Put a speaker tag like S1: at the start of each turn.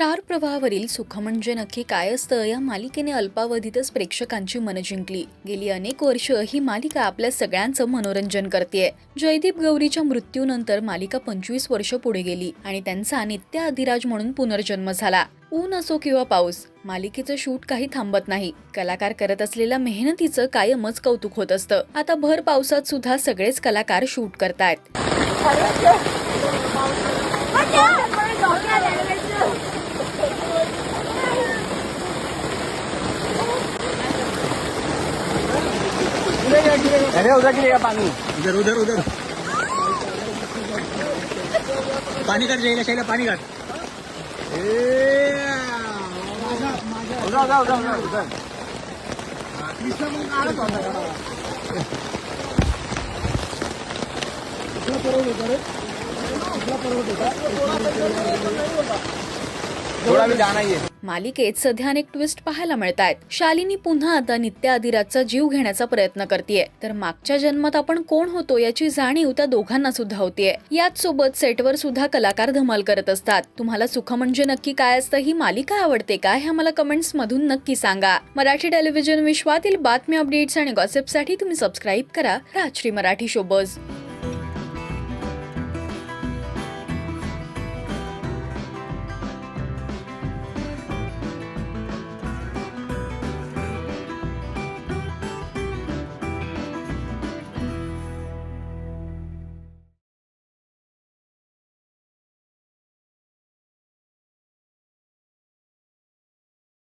S1: Star प्रवाहावरील सुख म्हणजे नक्की काय असतं या मालिकेने अल्पावधीतच प्रेक्षकांची मनं जिंकली. गेली अनेक वर्ष ही मालिका आपल्या सगळ्यांचं मनोरंजन करते जयदीप गौरीच्या मृत्यूनंतर मालिका पंचवीस वर्ष पुढे गेली आणि त्यांचा नित्य अधिराज म्हणून पुनर्जन्म झाला. ऊन असो किंवा पाऊस मालिकेचं शूट काही थांबत नाही. कलाकार करत असलेल्या मेहनतीचं कायमच कौतुक होत असतं. आता भर पावसात सुद्धा सगळेच कलाकार शूट करतायत.
S2: अरे उधर गिरेगा पानी।
S3: उधर उधर उधर। पाणी काढ जायला शायला पाणी काढ
S2: उधर उधर उधर उधर उधर। थोड़ा भी जाना ही है
S1: मालिकेत सध्या अनेक ट्विस्ट पाहायला मिळत आहेत शालिनी पुन्हा आता नित्य आदिराजचा जीव घेण्याचा प्रयत्न करतेय. तर मागच्या जन्मात आपण कोण होतो याची जाणीव त्या दोघांना सुद्धा होतीये. याच सोबत सेटवर सुद्धा कलाकार धमाल करत असतात. तुम्हाला सुख म्हणजे नक्की काय असतं ही मालिका आवडते का हे आम्हाला कमेंट्स मधून नक्की सांगा. मराठी टेलिव्हिजन विश्वातील बातम्या अपडेट्स आणि गॉसिपसाठी तुम्ही सबस्क्राईब करा. राजश्री मराठी शोबज